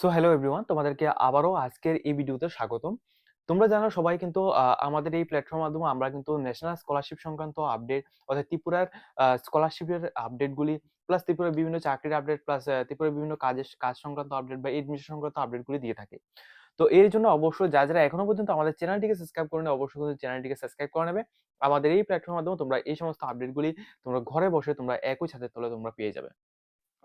So hello everyone তোমাদেরকে আবারও আজকের এই ভিডিওতে স্বাগতম। তোমরা জানো সবাই কিন্তু আমাদের এই প্ল্যাটফর্মের মাধ্যমে আমরা কিন্তু ন্যাশনাল স্কলারশিপ সংক্রান্ত আপডেট অর্থাৎ ত্রিপুরার স্কলারশিপের আপডেটগুলি প্লাস ত্রিপুরার বিভিন্ন চাকরির আপডেট প্লাস ত্রিপুরার বিভিন্ন কাজের, কাজ সংক্রান্ত আপডেট বা এডমিশন সংক্রান্ত আপডেটগুলি দিয়ে থাকি। তো এর জন্য অবশ্যই যা যারা এখনও পর্যন্ত আমাদের চ্যানেলটিকে সাবস্ক্রাইব করে নেবে অবশ্যই কিন্তু চ্যানেলটিকে সাবস্ক্রাইব করে নেবে। আমাদের এই প্ল্যাটফর্মের মাধ্যমে তোমরা এই সমস্ত আপডেটগুলি তোমরা ঘরে বসে তোমরা একই ছাদের তলে তোমরা পেয়ে যাবে।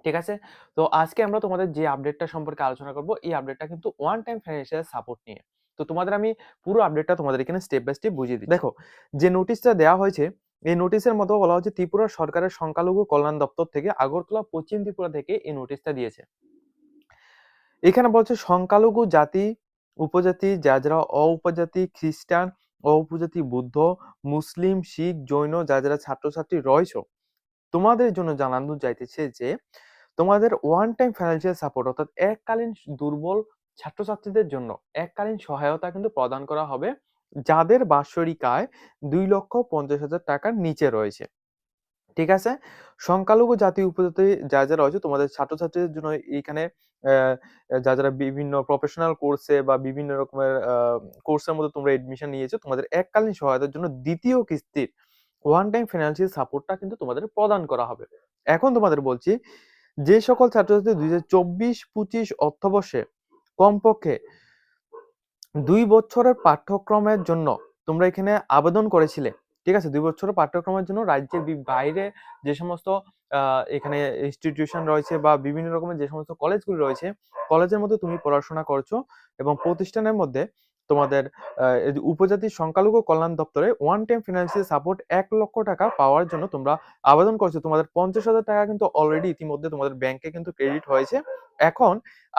ঠিক আছে? তো আজকে আমরা তোমাদের যে আপডেটটা সম্পর্কে আলোচনা করব, এই আপডেটটা কিন্তু ওয়ান টাইম ফাইন্যান্সিয়াল সাপোর্ট নিয়ে। তো তোমাদের আমি পুরো আপডেটটা তোমাদের এখানে স্টেপ বাই স্টেপ বুঝিয়ে দিই দেখো, যে নোটিশটা দেওয়া হয়েছে, এই নোটিশের মতো বলা হচ্ছে ত্রিপুরা সরকারের সংখ্যালঘু কল্যাণ দপ্তর থেকে আগরতলা, পশ্চিম ত্রিপুরা থেকে এই নোটিশটা দিয়েছে। এখানে বলছে, সংখ্যালঘু জাতি, উপজাতি, যারা অউপজাতি, খ্রিস্টান, অউপজাতি, বুদ্ধ, মুসলিম, শিখ, জৈন যা যারা ছাত্রছাত্রী রয়েছে, তোমাদের জন্য জানানো যাইতেছে যে তোমাদের ওয়ান টাইম ফাইন্যান্সিয়াল সাপোর্ট অর্থাৎ এককালীন দুর্বল ছাত্রছাত্রীদের জন্য এককালীন সহায়তা কিন্তু প্রদান করা হবে, যাদের বাৎসরিক আয় দুই লক্ষ পঞ্চাশ হাজার টাকার নিচে রয়েছে। ঠিক আছে? সংখ্যালঘু জাতি উপজাতি যা যা রয়েছে, তোমাদের ছাত্রছাত্রীদের জন্য এইখানে যা যারা বিভিন্ন প্রফেশনাল কোর্সে বা বিভিন্ন রকমের কোর্সের মধ্যে তোমরা এডমিশন নিয়েছো, তোমাদের এককালীন সহায়তার জন্য দ্বিতীয় কিস্তির ওয়ান টাইম ফিনান্সিয়াল সাপোর্টটা কিন্তু তোমাদের প্রদান করা হবে। এখন তোমাদের বলছি যে সকল ছাত্রছাত্রী দুই হাজার চব্বিশ, পঁচিশ অর্থবর্ষে কমপক্ষে দুই বছরের পাঠ্যক্রমের জন্য তোমরা এখানে আবেদন করেছিলে, ঠিক আছে? দুই বছরের পাঠ্যক্রমের জন্য রাজ্যের বাইরে যে সমস্ত এখানে ইনস্টিটিউশন রয়েছে বা বিভিন্ন রকমের যে সমস্ত কলেজগুলি রয়েছে কলেজের মধ্যে তুমি পড়াশোনা করছ এবং প্রতিষ্ঠানের মধ্যে তোমাদের উপজাতি সংখ্যালঘু কল্যাণ দপ্তরে ওয়ান টাইম ফিনান্সিয়াল সাপোর্ট এক লক্ষ টাকা পাওয়ার জন্য তোমরা আবেদন করছ। তোমাদের পঞ্চাশ হাজার টাকা কিন্তু অলরেডি ইতিমধ্যে তোমাদের ব্যাংকে কিন্তু ক্রেডিট হয়েছে। এখন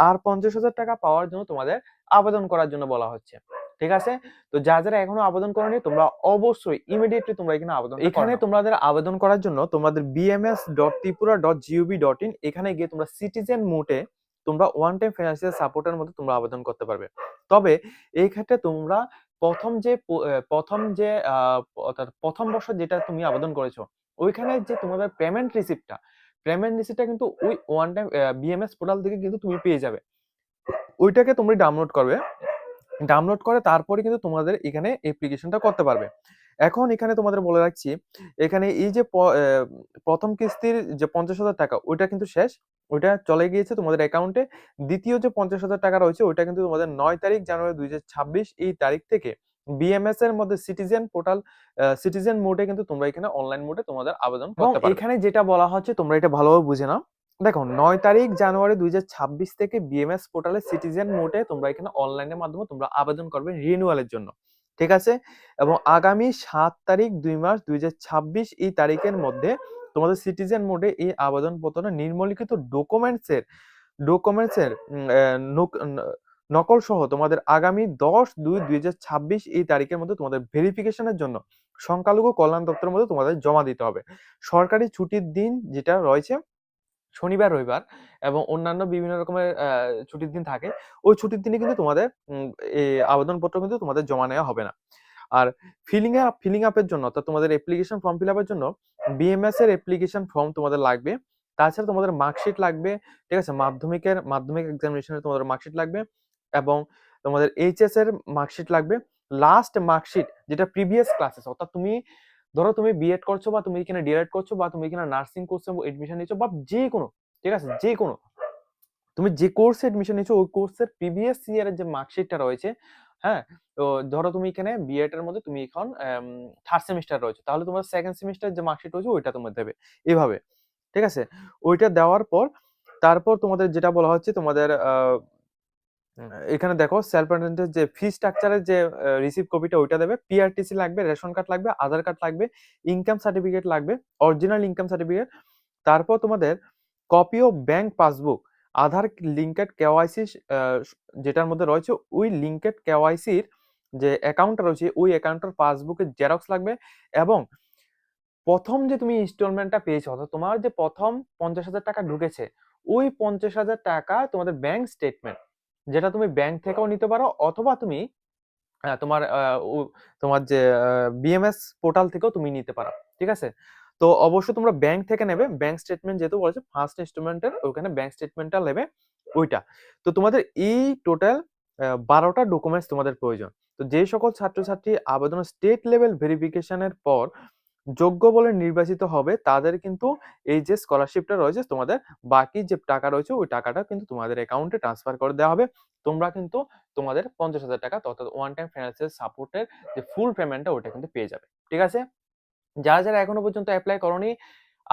আর পঞ্চাশ হাজার টাকা পাওয়ার জন্য তোমাদের আবেদন করার জন্য বলা হচ্ছে। ঠিক আছে? তো যা যারা এখনও আবেদন করনি তোমরা অবশ্যই ইমিডিয়েটলি তোমরা এখানে আবেদন এখানে তোমাদের আবেদন করার জন্য তোমাদের BMS dot Tripura dot GOV dot in এখানে গিয়ে তোমরা সিটিজেন মোটে তোমরা ওয়ান টাইম ফিনান্সিয়াল সাপোর্টের মধ্যে তোমরা আবেদন করতে পারবে। তবে এই ক্ষেত্রে তোমরা প্রথম যে প্রথম যে প্রথম বছর যেটা তুমি আবেদন করেছ, ওইখানে যে তোমাদের পেমেন্ট রিসিপ্টটা পেমেন্ট রিসিপ্টটা কিন্তু ওই ওয়ান টাইম বিএমএস পোর্টাল থেকে কিন্তু তুমি পেয়ে যাবে। ওইটাকে তুমি ডাউনলোড করবে। ডাউনলোড করে তারপরে কিন্তু তোমাদের এখানে অ্যাপ্লিকেশনটা করতে পারবে। এখন এখানে তোমাদের বলে রাখছি এখানে এই যে প্রথম কিস্তির যে পঞ্চাশ হাজার টাকা ওইটা কিন্তু শেষ। ওইটা চলে গিয়েছে তোমাদের অ্যাকাউন্টে দ্বিতীয় যে পঞ্চাশ হাজার টাকা রয়েছে ওইটা কিন্তু তোমাদের নয় তারিখ জানুয়ারি দুই এই তারিখ থেকে। বিএমএস এর মধ্যে সিটিজেন পোর্টাল সিটিজেন মোডে কিন্তু তোমরা এখানে অনলাইন মোডে তোমাদের আবেদন করতে পারবে এখানে যেটা বলা হচ্ছে তোমরা এটা ভালোভাবে বুঝে নাও। দেখো নয় তারিখ জানুয়ারি দুই হাজার ছাব্বিশ থেকে বিএমএস পোর্টালে সিটিজেন মোডে তোমরা এখানে অনলাইনের মাধ্যমে তোমরা আবেদন করবে রিনিউয়ালের জন্য। ঠিক আছে? এবং আগামী সাত তারিখ দুই মাস দুই হাজার ছাব্বিশ এই তারিখের মধ্যে তোমাদের সিটিজেন মোডে এই আবেদনপত্র নির্মলিখিত ডকুমেন্টস এর ডকুমেন্টস এর উম, আহ, নক- ন- নকল সহ তোমাদের আগামী দশ দুই দুই হাজার ছাব্বিশ এই তারিখের মধ্যে তোমাদের ভেরিফিকেশনের জন্য সংখ্যালঘু কল্যাণ দপ্তরের মধ্যে তোমাদের জমা দিতে হবে। সরকারি ছুটির দিন যেটা রয়েছে শনিবার, রবিবার এবং অন্যান্য বিভিন্ন রকমের ছুটির দিন থাকে। ওই ছুটির দিনে কিন্তু তোমাদের আবেদনপত্র কিন্তু তোমাদের জমা নেওয়া হবে না। আর ফিলিং আপ ফিলিং আপের জন্য অর্থাৎ তোমাদের অ্যাপ্লিকেশন ফর্ম ফিল আপের জন্য বিএমএস এর অ্যাপ্লিকেশন ফর্ম তোমাদের লাগবে। তাছাড়া তোমাদের মার্কশিট লাগবে, ঠিক আছে? মাধ্যমিকের, মাধ্যমিক এক্সামিনেশনের তোমাদের মার্কশিট লাগবে এবং তোমাদের এইচএস এর মার্কশিট লাগবে। লাস্ট মার্কশিট যেটা প্রিভিয়াস ক্লাসেস অর্থাৎ তুমি ধরো তুমি বিএড করছ বা তুমি এখানে ডিএড করছ বা তুমি এখানে নার্সিং কোর্সে এডমিশন নিচ্ছ বা যে কোনো ঠিক আছে? যে কোনো তুমি যে কোর্সে এডমিশন নিচ্ছ ওই কোর্সের প্রিভিয়াস ইয়ারের যে মার্কশিটটা রয়েছে হ্যাঁ? তো ধরো তুমি এখানে বিএড এর মধ্যে তুমি এখন থার্ড সেমিস্টার রয়েছে তাহলে তোমার সেকেন্ড সেমিস্টার যে মার্কশিট রয়েছে ওইটা তোমার দেবে। এভাবে ঠিক আছে? ওইটা দেওয়ার পর তারপর তোমাদের যেটা বলা হচ্ছে তোমাদের এখানে দেখো সেলফ অ্যাটেন্ডেন্স যে ফি স্ট্রাকচারের যে রিসিভ কপিটা ওইটা দেবে পিআরটিসি লাগবে রেশন কার্ড লাগবে আধার কার্ড লাগবে ইনকাম সার্টিফিকেট লাগবে অরিজিনাল ইনকাম সার্টিফিকেট তারপর তোমাদের copy of bank passbook Aadhaar linked KYC যেটার মধ্যে রয়েছে ওই লিঙ্কেড কেওয়াইসির যে অ্যাকাউন্টটা রয়েছে, ওই অ্যাকাউন্টের পাসবুকের জেরক্স লাগবে এবং প্রথম যে তুমি ইনস্টলমেন্টটা পেয়েছ, অর্থাৎ তোমার যে প্রথম পঞ্চাশ হাজার টাকা ঢুকেছে, ওই পঞ্চাশ হাজার টাকা তোমাদের ব্যাংক স্টেটমেন্ট যেটা তুমি ব্যাংক থেকেও নিতে পারো অথবা তুমি তোমার তোমার যে বিএমএস পোর্টাল থেকেও তুমি নিতে পারো ঠিক আছে? তো অবশ্যই তোমরা ব্যাংক থেকে নেবে। ব্যাংক স্টেটমেন্ট যেহেতু বলেছে ফার্স্ট ইনস্টলমেন্টের ওখানে ব্যাংক স্টেটমেন্টটা নেবে ওইটা। তো তোমাদের এই টোটাল বারোটা ডকুমেন্টস তোমাদের প্রয়োজন। তো যে সকল ছাত্রছাত্রী আবেদন স্টেট লেভেল ভেরিফিকেশনের পর যোগ্য বলে নির্বাচিত হবে, তাদের কিন্তু এই যে স্কলারশিপটা রয়েছে, তোমাদের বাকি যে টাকা রয়েছে, ওই টাকাটা কিন্তু তোমাদের অ্যাকাউন্টে ট্রান্সফার করে দেওয়া হবে। তোমরা কিন্তু তোমাদের পঞ্চাশ হাজার টাকা অর্থাৎ ওয়ান টাইম ফিনান্সিয়াল সাপোর্টের যে ফুল পেমেন্টটা ওটা কিন্তু পেয়ে যাবে। ঠিক আছে? যারা যারা এখনও পর্যন্ত অ্যাপ্লাই করনি,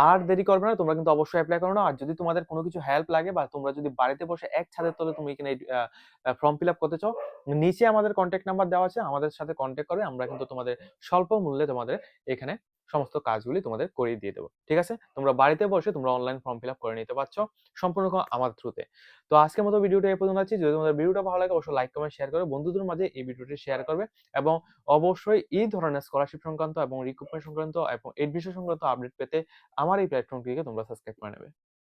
আর দেরি করবে না, তোমরা কিন্তু অবশ্যই অ্যাপ্লাই করো না। আর যদি তোমাদের কোনো কিছু হেল্প লাগে বা তোমরা যদি বাড়িতে বসে এক ছাদের তলে তুমি এখানে ফর্ম ফিল আপ করতে চাও, নিচে আমাদের কন্ট্যাক্ট নাম্বার দেওয়া আছে, আমাদের সাথে কন্ট্যাক্ট করে আমরা কিন্তু তোমাদের স্বল্প মূল্যে তোমাদের এখানে সমস্ত কাজগুলি তোমাদের করিয়ে দিয়ে দেবো। ঠিক আছে? তোমরা বাড়িতে বসে তোমরা অনলাইন ফর্ম ফিল আপ করে নিতে পারছ সম্পূর্ণ আমার থ্রুতে তো। আজকের মতো ভিডিওটা এই পর্যন্ত আছি যদি তোমাদের ভিডিওটা ভালো লাগে, অবশ্যই লাইক কমেন্ট শেয়ার করবে বন্ধুদের মাঝে এই ভিডিওটি শেয়ার করবে এবং অবশ্যই এই ধরনের স্কলারশিপ সংক্রান্ত এবং রিক্রুটমেন্ট সংক্রান্ত এবং এডমিশন সংক্রান্ত আপডেট পেতে আমার এই প্ল্যাটফর্মটিকে তোমরা সাবস্ক্রাইব করে নেবে।